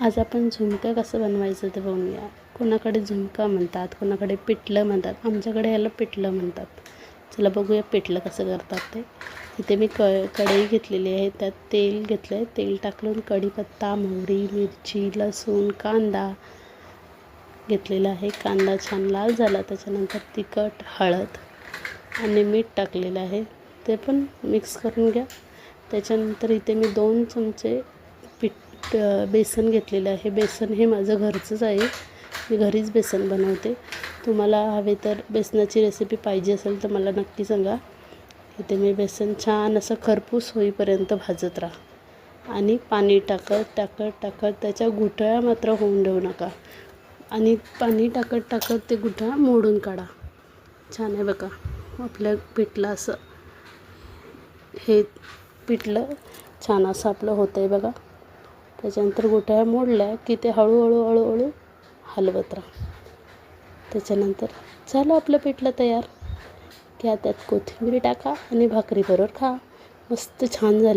आज आपण झुणका कसं बनवायचं ते बघूया. कोणाकडे झुणका म्हणतात कोणाकडे पिठलं म्हणतात आमच्याकडे याला पिठलं म्हणतात. चला बघूया पिठलं कसं करतात ते. इथे मी क कढई घेतलेली आहे त्यात तेल घेतलं आहे तेल टाकून कढीपत्ता मोहरी मिरची लसूण कांदा घेतलेला आहे. कांदा छान लाल झाला त्याच्यानंतर तिखट हळद आणि मीठ टाकलेलं आहे. ते पण मिक्स करून घ्या. त्याच्यानंतर इथे मी दोन चमचे पीठ बेसन घेतलेलं आहे. बेसन हे माझं घरचंच आहे. मी घरीच बेसन बनवते. तुम्हाला हवे तर बेसनाची रेसिपी पाहिजे असेल तर मला नक्की सांगा. इथे मी बेसन छान असं खरपूस होईपर्यंत भाजत राहा. आणि पाणी टाकत टाकत टाकत त्याच्या गुठळ्या मात्र होऊन देऊ नका. आणि पाणी टाकत टाकत ते गुठळ्या मोडून काढा. छान आहे बघा. आपल्या पिठलं असं हे पिठलं छान असं आपलं होतं आहे बघा. त्याच्यानंतर गोठ्या मोडल्या की ते हळूहळू हळूहळू हलवत राहा. त्याच्यानंतर झालं आपलं पिठलं तयार. घ्या त्यात कोथिंबीर टाका आणि भाकरीबरोबर खा. मस्त छान झालं.